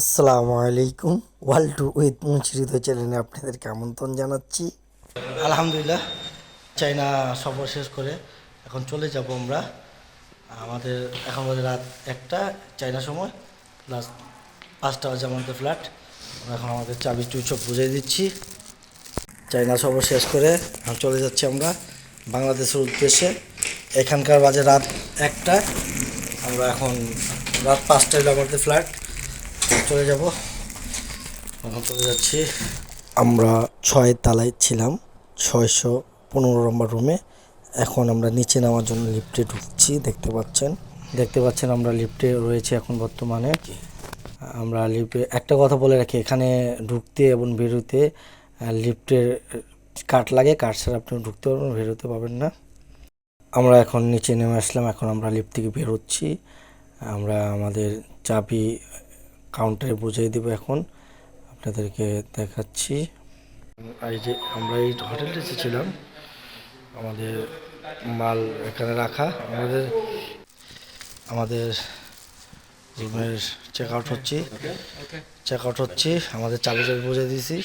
আসসালামু আলাইকুম, world to with মুন্সিরিত চ্যানেলে আপনাদেরকে আমন্ত্রণ জানাচ্ছি। আলহামদুলিল্লাহ চাইনা সফর শেষ করে এখন চলে যাব আমরা। আমাদের এখন বাজে রাত একটা চাইনা সময় প্লাস পাঁচটা বাজে আমাদের ফ্ল্যাট এখন আমাদের চাবি চুই সব বুঝিয়ে দিচ্ছি। চাইনা সফর শেষ করে এখন চলে যাচ্ছি আমরা বাংলাদেশের উদ্দেশ্যে। এখানকার বাজে রাত একটা, আমরা এখন রাত পাঁচটায় আমাদের ফ্ল্যাট চলে যাব। এখন চলে যাচ্ছি। আমরা ছয় তালায় ছিলাম ছয়শো পনেরো নম্বর রুমে এখন আমরা নিচে নামার জন্য লিফটে ঢুকছি দেখতে পাচ্ছেন। দেখতে পাচ্ছেন আমরা লিফটে রয়েছে এখন বর্তমানে। আমরা লিফটে একটা কথা বলে রাখি এখানে ঢুকতে এবং বেরোতে লিফটের কাট লাগে কাট ছাড়া আপনি ঢুকতে পারবেন বেরোতে পারবেন না। আমরা এখন নিচে নেমে আসলাম এখন আমরা লিফট থেকে বেরোচ্ছি। আমরা আমাদের চাবি কাউন্টারে বুঝিয়ে দেবো এখন। আপনাদেরকে দেখাচ্ছি। এই যে আমরা এই হোটেলটা ছিলাম আমাদের মাল এখানে রাখা। আমাদের আমাদের রুমের চেক আউট হচ্ছি। চেক আউট হচ্ছি, আমাদের চাবি চাবি বুঝে দিয়েছি।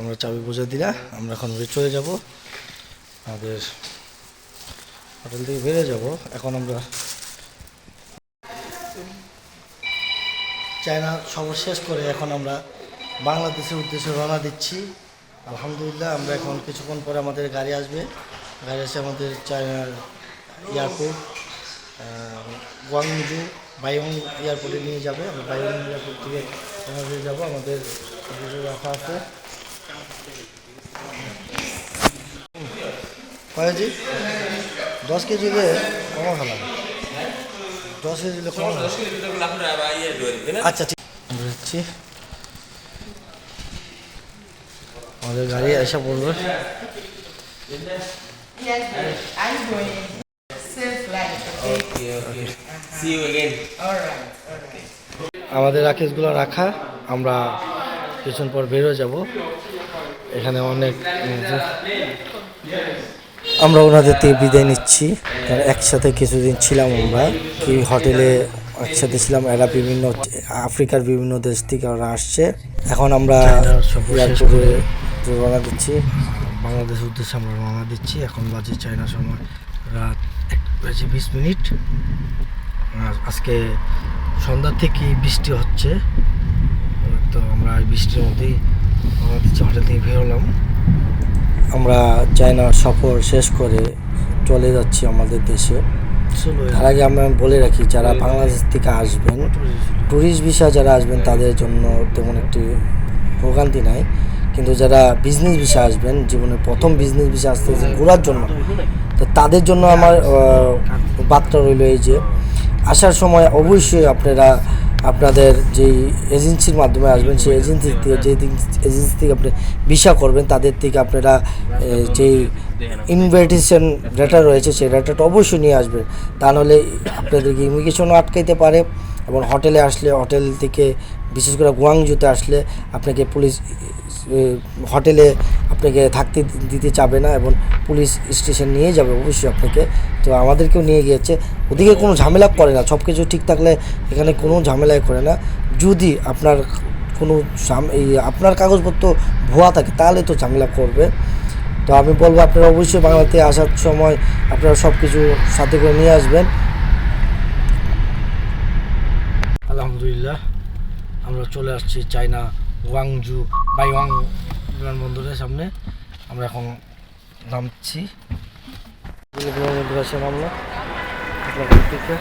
আমরা চাবি বুঝে দিলা আমরা এখন চলে যাব। আমাদের হোটেল থেকে বেরিয়ে যাব। এখন আমরা চায়না সফর শেষ করে এখন আমরা বাংলাদেশের উদ্দেশ্যে রওনা দিচ্ছি। আলহামদুলিল্লাহ, আমরা এখন কিছুক্ষণ পরে আমাদের গাড়ি আসবে। গাড়ি এসে আমাদের চায়নার এয়ারপোর্ট গুয়াংজু বাইং এয়ারপোর্টে নিয়ে যাবে। আমরা বাইং এয়ারপোর্ট থেকে আমাদের যাব, আমাদের রাখা আছে। কয়েছি দশ কেজি দিয়ে কমা খেলাম দশ কেজি দিলে আচ্ছা ঠিক। আমরা যাচ্ছি। আমাদের গাড়ি এসে পড়বে. আমাদের রাকেশগুলো রাখা আমরা কিছুক্ষণ পর বেরোয় যাব। এখানে অনেক আমরা ওনাদের থেকে বিদায় নিচ্ছি। একসাথে কিছুদিন ছিলাম আমরা। কি হোটেলে একসাথে ছিলাম এরা বিভিন্ন আফ্রিকার বিভিন্ন দেশ থেকে ওরা আসছে। এখন আমরা এয়ারপোর্টে রওনা দিচ্ছি। বাংলাদেশের উদ্দেশ্যে আমরা রওনা দিচ্ছি। এখন বাজে চায়না সময় রাত বেজে বিশ মিনিট। আর আজকে সন্ধ্যা থেকে বৃষ্টি হচ্ছে। তো আমরা বৃষ্টির মধ্যেই রওনা দিচ্ছি হোটেল থেকে বেরোলাম আমরা চায়না সফর শেষ করে চলে যাচ্ছি আমাদের দেশে। তার আগে আমরা বলে রাখি যারা বাংলাদেশ থেকে আসবেন ট্যুরিস্ট ভিসা যারা আসবেন তাদের জন্য তেমন একটি ভোগান্তি নাই। কিন্তু যারা বিজনেস ভিসা আসবেন জীবনের প্রথম বিজনেস ভিসা আসতেছে ঘোরার জন্য তো তাদের জন্য আমার বার্তা রইল এই যে আসার সময় অবশ্যই আপনারা আপনাদের যেই এজেন্সির মাধ্যমে আসবেন, সেই এজেন্সি থেকে, যে এজেন্সি থেকে আপনি ভিসা করবেন, তাদের থেকে আপনারা যেই ইনভাইটেশন ডেটা রয়েছে, সেই ডেটাটা অবশ্যই নিয়ে আসবেন। তা নাহলে আপনাদেরকে ইমিগ্রেশনও আটকাইতে পারে এবং হোটেলে আসলে হোটেল থেকে বিশেষ করে গুয়াংজুতে আসলে আপনাকে পুলিশ হোটেলে আপনাকে থাকতে দিতে চাবে না এবং পুলিশ স্টেশন নিয়ে যাবে অবশ্যই আপনাকে। তো আমাদেরকেও নিয়ে গিয়েছে। ওদিকে কোনো ঝামেলা করে না। সব কিছু ঠিক থাকলে এখানে কোনো ঝামেলাই করে না। যদি আপনার কোনো আপনার কাগজপত্র ভুয়া থাকে, তাহলে তো ঝামেলা করবে। তো আমি বলব, আপনারা অবশ্যই বাংলাতে আসার সময় আপনারা সব কিছু সাথে করে নিয়ে আসবেন। আলহামদুলিল্লাহ, আমরা চলে আসছি চায়না ওয়াংজু বাইওয়াং বিমানবন্দরের সামনে আমরা এখন নামছি। বিমানবন্দর আছে নামলো আপনার বাড়ি থেকে।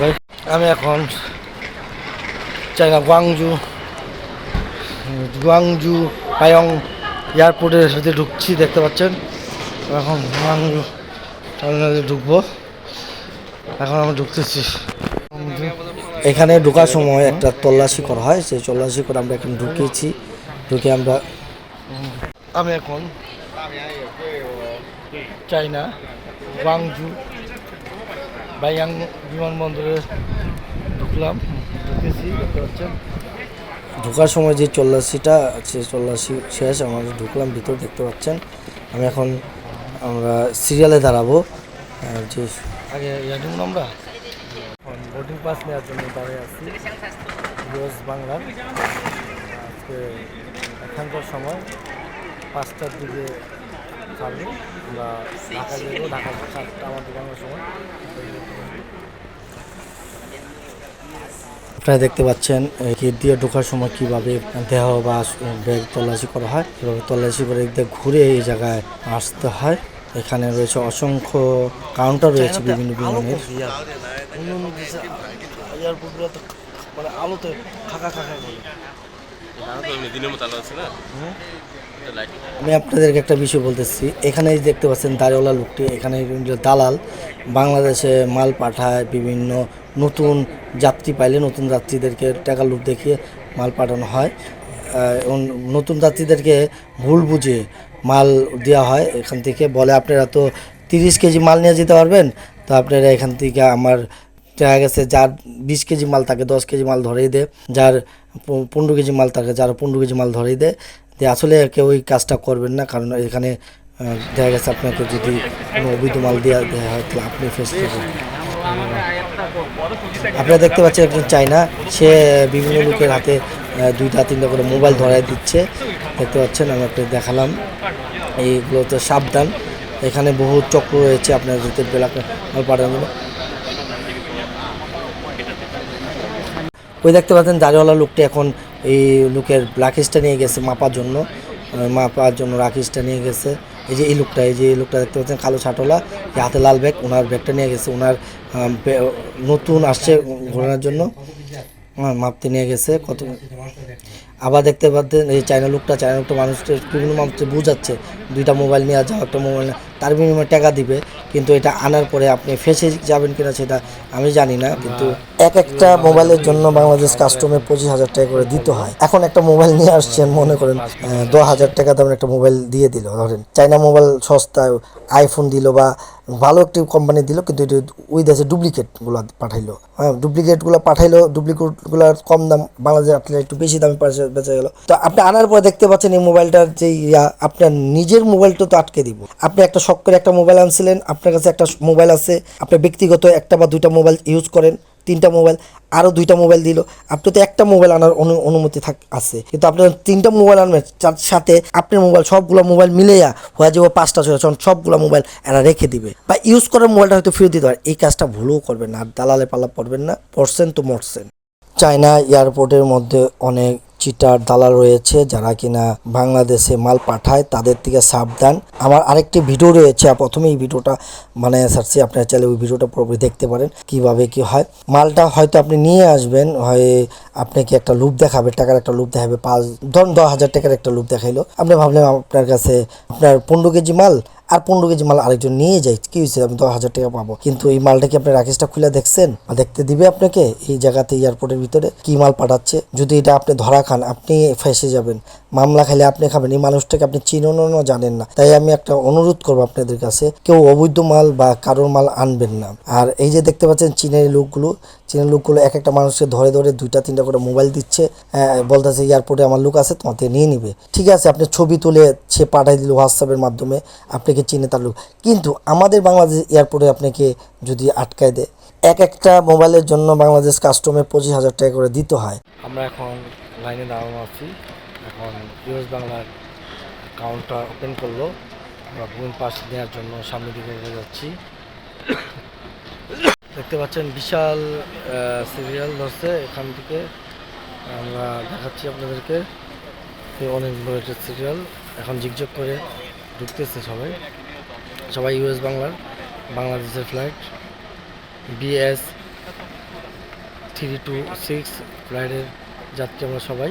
ভাই, আমি এখন চায়না গুয়াংজু গুয়াংজু পায়ং এয়ারপোর্টের সাথে ঢুকছি দেখতে পাচ্ছেন? এখন গুয়াংজু টার্মিনালে ঢুকবো। এখন আমরা ঢুকতেছি। এখানে ঢোকার সময় একটা তল্লাশি করা হয় সেই তল্লাশি করে আমরা এখন ঢুকিয়েছি। ঢুকে আমরা আমি এখন চাইনা গুয়াংজু বাইয়াং বিমানবন্দরে ঢুকলাম ঢুকেছি দেখতে পাচ্ছেন। ঢোকার সময় যে চল্লাশিটা সে চল্লাশি শেষ আমরা ঢুকলাম ভিতর দেখতে পাচ্ছেন। আমি এখন আমরা সিরিয়ালে দাঁড়াবো। যে আগে ইয়া ঢুকলাম আমরা পাস নেওয়ার জন্য দাঁড়িয়ে আছি। ইউএস বাংলার। আজকে এখানকার সময় পাঁচটার দিকে ছাড়বে আমরা ঢাকা যাব ঢাকা সাতটা আমাদের বাংলার সময়। আপনারা দেখতে পাচ্ছেন গেট দিয়ে ঢোকার সময় কীভাবে দেহ বা ব্যাগ তল্লাশি করা হয় এভাবে তল্লাশি করে ঘুরে এই জায়গায় আসতে হয়। এখানে রয়েছে অসংখ্য কাউন্টার রয়েছে বিভিন্ন বিমানের। মানে আলোতে খাকা খাকা করে। আমি আপনাদেরকে একটা বিষয় বলতেছি। এখানে দেখতে পাচ্ছেন দাড়িওয়ালা লোকটি এখানে দালাল বাংলাদেশে মাল পাঠায় বিভিন্ন নতুন যাত্রী পাইলে নতুন যাত্রীদেরকে টাকা লুট দেখিয়ে মাল পাঠানো হয়। নতুন যাত্রীদেরকে ভুল বুঝে মাল দেওয়া হয় এখান থেকে। বলে, আপনারা তো তিরিশ কেজি মাল নিয়ে যেতে পারবেন? তো আপনারা এখান থেকে আমার দেখা গেছে যার বিশ কেজি মাল থাকে দশ কেজি মাল ধরেই দেয় যার পনেরো কেজি মাল থাকে যার পনেরো কেজি মাল ধরেই দেয় যে আসলে কেউ ওই কাজটা করবেন না, কারণ এখানে দেখা গেছে আপনাকে যদি কোনো অবৈধ মাল দেওয়া দেওয়া হয়, তাহলে আপনি ফেস করবেন। আপনারা দেখতে পাচ্ছেন একজন চাইনা, সে বিভিন্ন লোকের হাতে দুইটা, তিনটা করে মোবাইল ধরাই দিচ্ছে। দেখতে পাচ্ছেন, আমি আপনাকে দেখালাম। এইগুলো তো সাবধান। এখানে বহু চক্র রয়েছে, আপনার যদি বেলা পাঠানো ওই দেখতে পাচ্ছেন, দাড়িওয়ালা লোকটি এখন এই লোকের রাখিসটা নিয়ে গেছে, মাপার জন্য। মাপার জন্য রাখিসটা নিয়ে গেছে। এই যে এই লোকটা, এই যে এই লোকটা দেখতে পাচ্ছেন, কালো ছাটোলা হাতে লাল ব্যাগ, ওনার ব্যাগটা নিয়ে গেছে, ওনার নতুন আসছে ঘোরানোর জন্য। মাপতে নিয়ে গেছে, কত আবার দেখতে পাচ্ছেন এই চায়না লোকটা চায়না লোকটা মানুষকে বিভিন্ন মানুষকে বুঝাচ্ছে, দুইটা মোবাইল নিয়ে যাও, একটা মোবাইল তার বিনিময়ে টাকা দিবে, কিন্তু এটা আনার পরে আপনি ফেসে যাবেন কিনা সেটা আমি জানি না, কিন্তু এক একটা মোবাইলের জন্য বাংলাদেশ কাস্টমে পঁচিশ হাজার টাকা করে দিতে হয়। এখন একটা মোবাইল নিয়ে আসছেন, মনে করেন দশ হাজার টাকা দামের একটা মোবাইল দিয়ে দিল, ধরেন। চায়না মোবাইল সস্তায় আইফোন দিল বা ভালো একটি কোম্পানি দিল, কিন্তু এটা ওই দেশে ডুপ্লিকেটগুলো পাঠাইলো। হ্যাঁ ডুপ্লিকেটগুলো পাঠাইলো ডুপ্লিকেটগুলোর কম দাম বাংলাদেশে আপনার একটু বেশি দামে বেচা গেল। তো আপনি আনার পরে দেখতে পাচ্ছেন এই মোবাইলটার যে ইয়া, আপনার নিজের মোবাইলটা তো আটকে দিব। আপনি একটা শখ করে একটা মোবাইল আনছিলেন, আপনার কাছে একটা মোবাইল আছে, আপনার ব্যক্তিগত একটা বা দুইটা মোবাইল ইউজ করেন। তিনটা মোবাইল আরও দুইটা মোবাইল দিল। আপনি তো একটা মোবাইল আনার অনু- অনুমতি থাক, আছে। কিন্তু আপনার তিনটা মোবাইল আনবেন তার সাথে আপনার মোবাইল, সবগুলো মোবাইল মিলেয়া হয়ে যাব পাঁচটা ছয় তখন সবগুলো মোবাইল এরা রেখে দিবে। বা ইউজ করার মোবাইলটা হয়তো ফিরে দিতে পারে। এই কাজটা ভুলও করবেন না। আর দালালে পাল্লা পড়বেন না। পড়ছেন তো মরছেন। চায়না এয়ারপোর্টের মধ্যে অনেক চিটার দালাল রয়েছে, যারা কিনা বাংলাদেশে মাল পাঠায়, তাদের থেকে সাবধান। আমার আরেকটি ভিডিও রয়েছে প্রথমে এই ভিডিওটা মানে সার্চে আপনারা চাইলে ওই ভিডিওটা পুরোপুরি দেখতে পারেন, কীভাবে কি হয়। মালটা হয়তো আপনি নিয়ে আসবেন, হয় আপনাকে একটা লুপ দেখাবে, টাকার একটা লুপ দেখাবে, পাঁচ, ধরুন দশ হাজার টাকার একটা লুপ দেখাইলো। আপনি ভাবলেন আপনার কাছে, আপনার পনেরো কেজি মাল আর পনেরো কেজি মাল আরেকজন নিয়ে যাই কি হয়েছে? আমি দশ হাজার টাকা পাবো। কিন্তু এই মালটা কি আপনি রাকেশটা খুলে দেখছেন? দেখতে দিবে আপনাকে এই জায়গাতে এয়ারপোর্টের ভিতরে, কি মাল পাঠাচ্ছে? যদি এটা আপনি ধরা খান, আপনি ফেসে যাবেন। মামলা খাইলে আপনি খাবেন। এই মানুষটাকে আপনি চিননও জানেন না। তাই আমি একটা অনুরোধ করব আপনাদের কাছে কেউ অবৈধ মাল বা কারোর মাল আনবেন না। আর এই যে দেখতে পাচ্ছেন চীনের লোকগুলো চীনের লোকগুলো এক একটা মানুষকে ধরে ধরে দুইটা তিনটা করে মোবাইল দিচ্ছে আহ, বলতেছে এয়ারপোর্টে আমার লোক আছে তোমাকে নিয়ে নিবে। ঠিক আছে আপনি ছবি তুলে সে পাঠাই দিল হোয়াটসঅ্যাপের মাধ্যমে আপনাকে চিনে তার লোক? কিন্তু আমাদের বাংলাদেশ এয়ারপোর্টে আপনাকে যদি আটকায় দেয় এক একটা মোবাইলের জন্য বাংলাদেশ কাস্টমে পঁচিশ হাজার টাকা করে দিতে হয়। আমরা এখন লাইনে দাঁড়ানো আছি। এখন ইউএস বাংলার কাউন্টার ওপেন করল। আমরা বুকিং পাস নেওয়ার জন্য সামনের দিকে যাচ্ছি। দেখতে পাচ্ছেন বিশাল সিরিয়াল ধরছে। এখান থেকে আমরা দেখাচ্ছি আপনাদেরকে। অনেক অনেকগুলো একটা সিরিয়াল এখন জিগজগ করে ঢুকতেছে সবাই। সবাই ইউএস বাংলার বাংলাদেশের flight BS three two six ফ্লাইটের যাত্রী আমরা সবাই।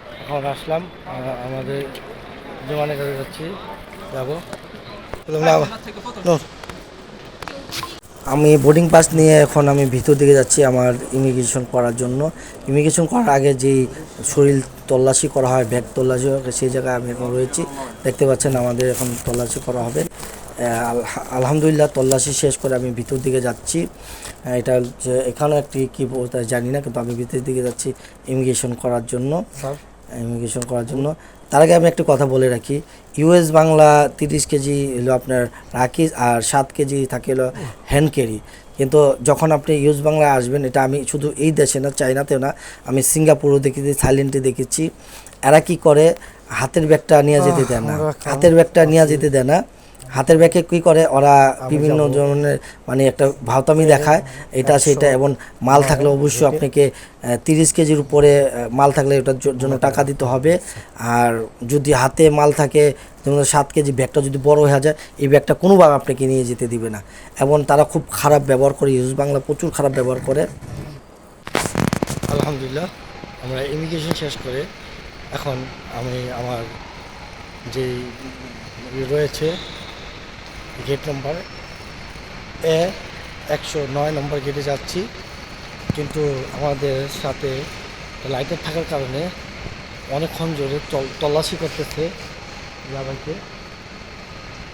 এখন আসলাম আমাদের বিমানের কাছে যাচ্ছি। যাব. আমি বোর্ডিং পাস নিয়ে এখন আমি ভিতর দিকে যাচ্ছি আমার ইমিগ্রেশন করার জন্য। ইমিগ্রেশন করার আগে যেই শরীর তল্লাশি করা হয় ব্যাগ তল্লাশি সেই জায়গায় আমি এখন রয়েছি। দেখতে পাচ্ছেন, আমাদের এখন তল্লাশি করা হবে। আলহামদুলিল্লাহ তল্লাশি শেষ করে আমি ভিতর দিকে যাচ্ছি। এটা এখানেও একটি কী জানি না, কিন্তু আমি ভিতর দিকে যাচ্ছি ইমিগ্রেশন করার জন্য। ইমিগ্রেশন করার জন্য। তার আগে আমি একটা কথা বলে রাখি। ইউএস বাংলা তিরিশ কেজি হলো আপনার রাখি আর সাত কেজি থাকে হলো হ্যান্ড ক্যারি। কিন্তু যখন আপনি ইউএস বাংলায় আসবেন এটা আমি শুধু এই দেশে না চাইনাতেও না আমি সিঙ্গাপুরও দেখেছি থাইল্যান্ডে দেখেছি। এরা কি করে? হাতের ব্যাগটা নিয়ে যেতে দেয় না। হাতের ব্যাগটা নিয়ে যেতে দেয় না। হাতের ব্যাগে কী করে? ওরা বিভিন্ন ধরনের মানে একটা ভাওতামি দেখায়। এটা সেটা এবং মাল থাকলে অবশ্যই আপনাকে তিরিশ কেজির উপরে মাল থাকলে ওটার জন্য টাকা দিতে হবে। আর যদি হাতে মাল থাকে যেমন সাত কেজি ব্যাগটা যদি বড় হয়ে যায় এই ব্যাগটা কোনোভাবে আপনাকে নিয়ে যেতে দিবে না। এবং তারা খুব খারাপ ব্যবহার করে ইউজ বাংলা প্রচুর খারাপ ব্যবহার করে। আলহামদুলিল্লাহ আমরা ইমিগ্রেশন শেষ করে এখন আমি আমার যে রয়েছে গেট নম্বর এ একশো নয় নম্বর গেটে যাচ্ছি। কিন্তু আমাদের সাথে লাইটার থাকার কারণে অনেকক্ষণ জোরে তল- তল্লাশি করতেছে বাইকে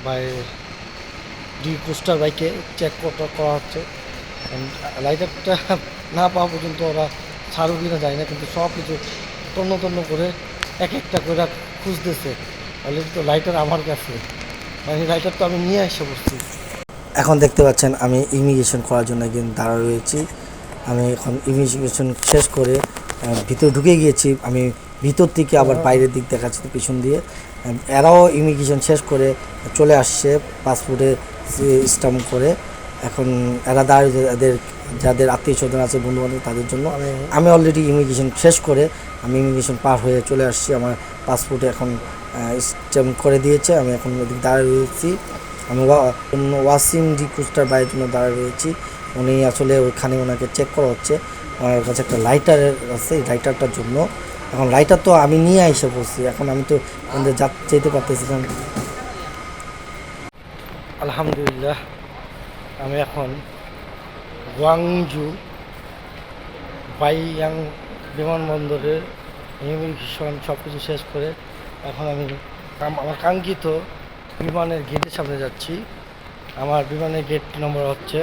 বাই ডি কোস্টার বাইকে চেক করা হচ্ছে। লাইটারটা না পাওয়া পর্যন্ত ওরা ছাড়ু কিনা যায় না, কিন্তু সব কিছু তন্ন তন্ন করে এক একটা করে খুঁজতেছে। অলরেডি তো লাইটার আমার কাছে। মানে লাইটার তো আমি নিয়ে এসে বসছি। এখন দেখতে পাচ্ছেন আমি ইমিগ্রেশন করার জন্য কিন্তু দাঁড়া রয়েছি। আমি এখন ইমিগ্রেশন শেষ করে ভিতরে ঢুকে গিয়েছি। আমি ভিতর থেকে আবার বাইরের দিক দেখাচ্ছি পিছন দিয়ে। এরাও ইমিগ্রেশন শেষ করে চলে আসছে পাসপোর্টে স্টাম্প করে। এখন এরা দাঁড়িয়ে এদের যাদের আত্মীয় স্বজন আছে বন্ধু বান্ধব তাদের জন্য। আমি অলরেডি ইমিগ্রেশন শেষ করে আমি ইমিগ্রেশন পার হয়ে চলে আসছি। আমার পাসপোর্টে এখন স্ট্যাম্প করে দিয়েছে, আমি এখন ওদিকে দাঁড়িয়ে রয়েছি। আমি ওয়াসিম ডি কুস্টার বাইরের জন্য দাঁড়িয়ে রয়েছি। উনি আসলে ওখানে ওনাকে চেক করা হচ্ছে। আমার কাছে একটা লাইটার আছে, এই লাইটারটার জন্য। এখন লাইটার তো আমি নিয়ে এসে বলছি এখন আমি তো আমাদের যা, যেতে পারতেছিলাম। আলহামদুলিল্লাহ, আমি এখন গুয়াংজু বাইয়াং বিমানবন্দরের ইমিগ্রেশন সব কিছু শেষ করে এখন আমি আমার কাঙ্ক্ষিত বিমানের গেটের সামনে যাচ্ছি। আমার বিমানের গেট নম্বর হচ্ছে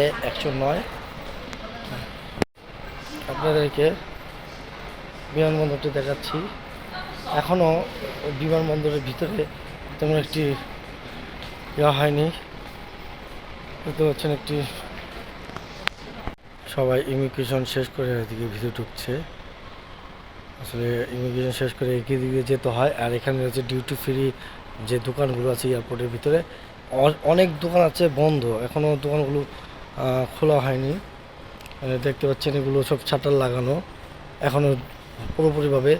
এ একশো নয়। আপনাদেরকে বিমানবন্দরটি দেখাচ্ছি। এখনও বিমানবন্দরের ভিতরে তেমন একটি ইয়া হয়নি। দেখতে পাচ্ছেন একটি সবাই ইমিগ্রেশন শেষ করে এদিকে ভিতরে ঢুকছে। আসলে ইমিগ্রেশন শেষ করে এগিয়ে দিকে যেতে হয়। আর এখানে হচ্ছে ডিউটি ফ্রি যে দোকানগুলো আছে এয়ারপোর্টের ভিতরে। অনেক দোকান আছে বন্ধ। এখনও দোকানগুলো খোলা হয়নি। দেখতে পাচ্ছেন এগুলো সব ছাটার লাগানো। এখনও পুরোপুরিভাবে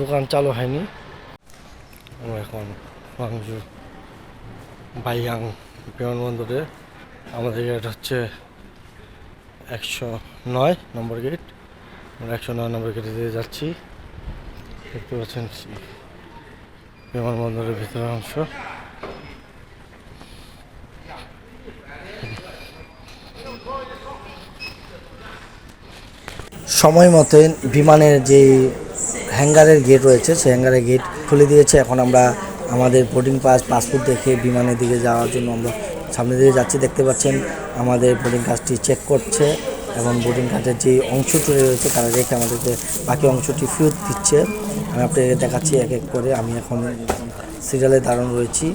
দোকান চালু হয়নি। এখন মাংজু বাইয়াং, বিমানবন্দরে। আমাদের গেট হচ্ছে একশো নয় নম্বর গেট আমরা একশো নয় নম্বর গেটে দিয়ে যাচ্ছি। দেখতে পাচ্ছেন বিমানবন্দরের ভিতরের অংশ। সময় মতো বিমানের যে হ্যাঙ্গারের গেট রয়েছে, সেই হ্যাঙ্গারের গেট খুলে দিয়েছে। এখন আমরা আমাদের বোর্ডিং পাস পাসপোর্ট দেখে বিমানের দিকে যাওয়ার জন্য আমরা সামনে দিকে যাচ্ছি। দেখতে পাচ্ছেন, আমাদের বোর্ডিং কার্ডটি চেক করছে এবং বোর্ডিং কার্ডের যে অংশটি রয়েছে, তারা রেখে আমাদেরকে বাকি অংশটি ফেরত দিচ্ছে। আমি আপনাকে দেখাচ্ছি এক এক করে। আমি এখন সিরিয়ালে দাঁড়ানো রয়েছি।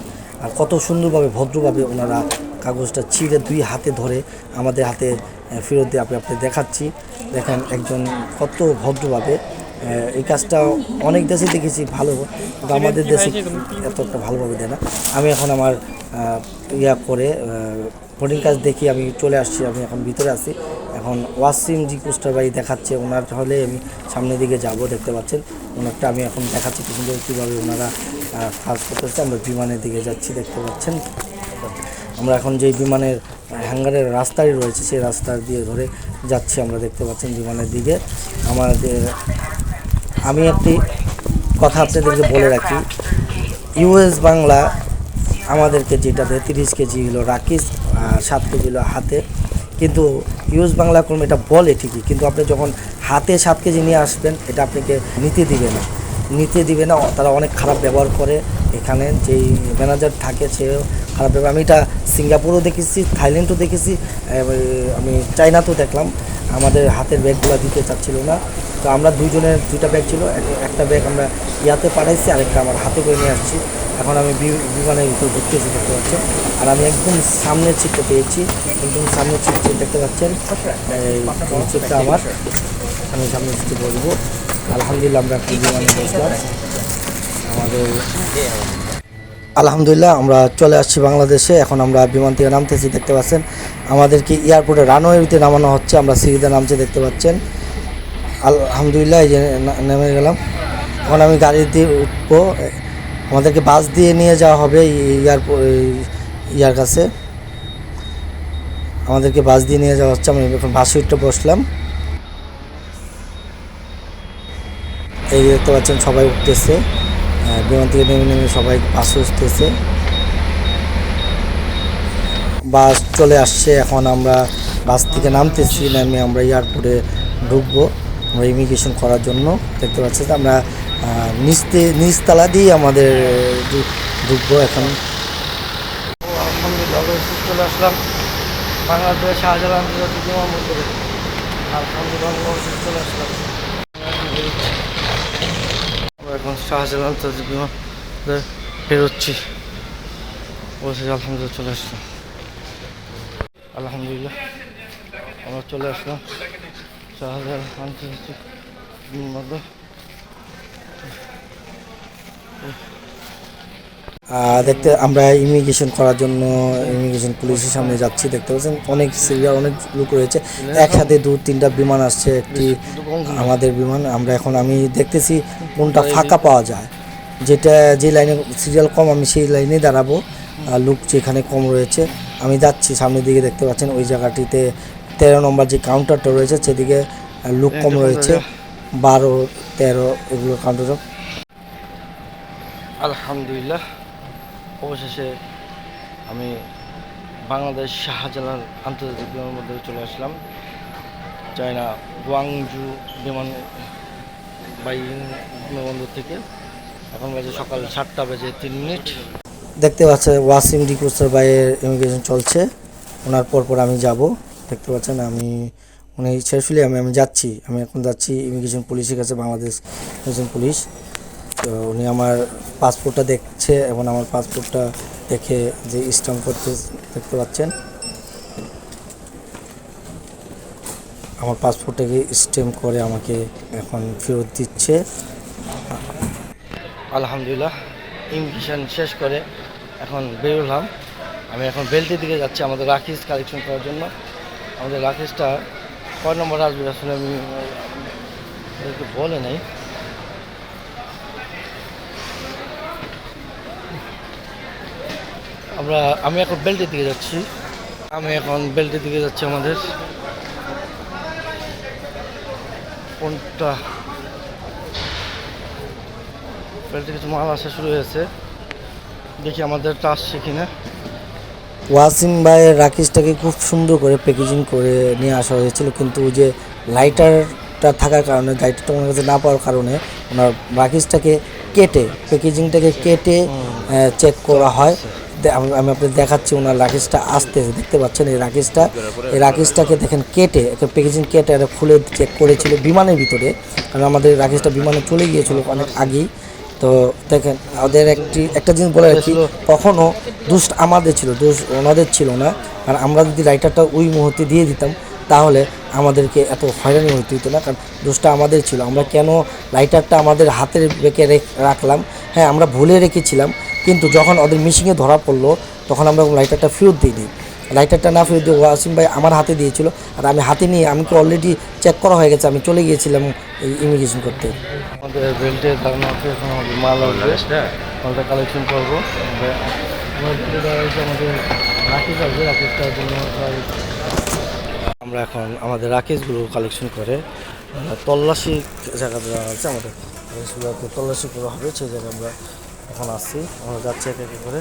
আর কত সুন্দরভাবে, ভদ্রভাবে ওনারা কাগজটা ছিঁড়ে দুই হাতে ধরে আমাদের হাতে ফেরত দিয়ে আপনি আপনি দেখাচ্ছি। দেখেন একজন কত ভদ্রভাবে এই কাজটা অনেক দেশে দেখেছি ভালো কিন্তু আমাদের দেশে এতটা ভালোভাবে দেয় না। আমি এখন আমার ইয়া করে বোর্ডিং কাজ দেখি আমি চলে আসছি আমি এখন ভিতরে আছি। এখন ওয়াসিম জি পোস্টার বাড়ি দেখাচ্ছে ওনার হলে আমি সামনের দিকে যাব দেখতে পাচ্ছেন। ওনারটা আমি এখন দেখাচ্ছি কি সুন্দর কীভাবে ওনারা কাজ করতেছে। আমরা বিমানের দিকে যাচ্ছি দেখতে পাচ্ছেন। আমরা এখন যেই বিমানের হ্যাঙ্গারের রাস্তায় রয়েছে সেই রাস্তা দিয়ে ধরে যাচ্ছি আমরা দেখতে পাচ্ছেন বিমানের দিকে। আমাদের আমি একটি কথা আপনাদেরকে বলে রাখি। ইউএস বাংলা আমাদেরকে যেটা দেয়, তিরিশ কেজি হলো রাকিস সাত কেজি হলো হাতে। কিন্তু ইউজ বাংলা কর্মী এটা বলে ঠিকই, কিন্তু আপনি যখন হাতে সাত কেজি নিয়ে আসবেন, এটা আপনাকে নিতে দিবে না। নিতে দিবে না, তারা অনেক খারাপ ব্যবহার করে এখানে। যেই ম্যানেজার থাকে, সেও খারাপ ব্যবহার আমি এটা সিঙ্গাপুরও দেখেছি, থাইল্যান্ডও দেখেছি আমি চাইনাতেও দেখলাম। আমাদের হাতের ব্যাগগুলো দিতে চাচ্ছিল না। তো আমরা দুইজনের দুইটা ব্যাগ ছিল একটা ব্যাগ আমরা ইয়াতে পাঠাইছি, আরেকটা আমার হাতে করে নিয়ে আসছি। এখন আমি বিমানের ভিতরে ঘুরতেছি দেখতে পাচ্ছেন আর আমি একদম সামনের সিটটা পেয়েছি, একদম সামনের সিট দেখতে পাচ্ছেন সিটটা আমার। আমি সামনের সিটে বলব আলহামদুলিল্লাহ আমরা বিমানে বসলাম। আমাদের আলহামদুলিল্লাহ, আমরা চলে আসছি বাংলাদেশে। এখন আমরা বিমান থেকে নামতেছি, দেখতে পাচ্ছেন। আমাদেরকে এয়ারপোর্টে রানওয়েতে নামানো হচ্ছে, আমরা সিঁড়িতে নামছে, দেখতে পাচ্ছেন। আলহামদুলিল্লাহ, এই যে নেমে গেলাম। এখন আমি গাড়ি দিয়ে উঠবো। আমাদেরকে বাস দিয়ে নিয়ে যাওয়া হবে এয়ারপোর্ট ইয়ার কাছে। আমাদেরকে বাস দিয়ে নিয়ে যাওয়া হচ্ছে, আমি এখন বাসে উঠতে বসলাম। এই দেখতে পাচ্ছেন, সবাই উঠতেছে। বিমান থেকে নেমে নেমে সবাই বাসে উঠতেছে বাস চলে আসছে, এখন আমরা বাস থেকে নামতেছি, নেমে আমরা এয়ারপোর্টে ঢুকবো। আমরা ইমিগ্রেশন করার জন্য, দেখতে পাচ্ছি আমরা নিচতে নিচতলা দিয়ে আমাদের ঢুকবো এখন। চলে আসলাম। বাংলাদেশ বিমানবন্দরে। আলহামদুলিল্লাহ চলে আসলাম। এখন শাহজালাল আন্তর্জাতিক বিমান বেরোচ্ছি। বসে আলহামদুলিল্লাহ চলে আসলাম। আলহামদুলিল্লাহ, আমরা চলে আসলাম। শাহজালাল আন্তর্জাতিক বিমানবন্দর দেখতে আমরা ইমিগ্রেশন করার জন্য ইমিগ্রেশন পুলিশের সামনে যাচ্ছি, দেখতে পাচ্ছেন অনেক সিরিয়াল অনেক লোক রয়েছে। একসাথে দু, তিনটা বিমান আসছে, একটি আমাদের বিমান। আমরা এখন, আমি দেখতেছি কোনটা ফাঁকা পাওয়া যায়। যেটা, যে লাইনে সিরিয়াল কম, আমি সেই লাইনে দাঁড়াবো। লোক যেখানে কম রয়েছে, আমি যাচ্ছি সামনের দিকে, দেখতে পাচ্ছেন ওই জায়গাটিতে তেরো নম্বর যে কাউন্টারটা রয়েছে, সেদিকে লোক কম রয়েছে। বারো, তেরো, এগুলো কাউন্টার আলহামদুলিল্লাহ। অবশেষে আমি বাংলাদেশ শাহজালাল আন্তর্জাতিক বিমানবন্দরে চলে আসলাম। চায়না গুয়াংজু বিমান বাইং বিমানবন্দর থেকে। এখন বাজে সকাল সাতটা বেজে তিন মিনিট। দেখতে পাচ্ছেন ওয়াসিম ডিক্রুসার বাইয়ের ইমিগ্রেশন চলছে। ওনার পর পর আমি যাব। দেখতে পাচ্ছেন আমি, উনি শেষুলি আমি আমি যাচ্ছি। আমি এখন যাচ্ছি ইমিগ্রেশন পুলিশের কাছে, বাংলাদেশ ইমিগ্রেশন পুলিশ। তো উনি আমার পাসপোর্টটা দেখছে এবং আমার পাসপোর্টটা দেখে যে স্ট্যাম্প করতে দেখতে পাচ্ছেন আমার পাসপোর্টটাকে স্ট্যাম্প করে আমাকে এখন ফেরত দিচ্ছে আলহামদুলিল্লাহ ইমিগ্রেশন শেষ করে এখন বেরোলাম আমি এখন বেল্টের দিকে যাচ্ছি আমাদের রাখিস কালেকশন করার জন্য আমাদের রাখিসটা কয় নম্বর আসবে আসলে আমি বলে নাই আমরা আমি এখন বেল্টের দিকে যাচ্ছি। আমি এখন বেল্টের দিকে যাচ্ছি আমাদের। কোনটা? বেল্টে কিছু মাল আসা শুরু হয়েছে। দেখি আমাদেরটা আসছে কিনা। ওয়াসিম ভাইয়ের রাকেশটাকে খুব সুন্দর করে প্যাকেজিং করে নিয়ে আসা হয়েছিল কিন্তু ওই যে লাইটারটা থাকার কারণে লাইটারটা ওনার কাছে না পাওয়ার কারণে ওনার রাকেশটাকে কেটে প্যাকেজিংটাকে কেটে চেক করা হয়। দে- আমি আপনাদের দেখাচ্ছি ওনার রাকেশটা আসতেছে দেখতে পাচ্ছেন এই রাকেশটা। এই রাকেশটাকে দেখেন কেটে একটা প্যাকেজিং কেটে এটা খুলে চেক করেছিল বিমানের ভিতরে। কারণ আমাদের রাকেশটা বিমানে চলে গিয়েছিল অনেক আগেই। তো দেখেন ওদের একটি একটা জিনিস বলে রাখি কখনও দুষ্ট আমাদের ছিল দোষ ওনাদের ছিল না। আর আমরা যদি রাইটারটা ওই মুহূর্তে দিয়ে দিতাম তাহলে আমাদেরকে এত হয়রানি হইতে হতো না। কারণ দোষটা আমাদের ছিল আমরা কেন লাইটারটা আমাদের হাতের বেঁকে রেখ- রাখলাম? হ্যাঁ আমরা ভুলে রেখেছিলাম কিন্তু যখন ওদের মিশিংয়ে ধরা পড়ল, তখন আমরা লাইটারটা ফেরত দিয়ে দিই। লাইটারটা না ফেরত দিয়ে ওয়াসিম ভাই আমার হাতে দিয়েছিল, আর আমি হাতে নিয়ে আমি তো অলরেডি চেক করা হয়ে গেছে, আমি চলে গিয়েছিলাম ইমিগ্রেশন করতে। আমাদের আছে এখন মাল কালেকশন করব। হয়েছে আমাদের রাকেশ আমরা এখন আমাদের রাকেশগুলো কালেকশন করে তল্লাশি জায়গা দেওয়া আছে আমাদের, তল্লাশি করা হবে, সেই জায়গায় আমরা এখন আসছি আমরা যাচ্ছি এক এক করে।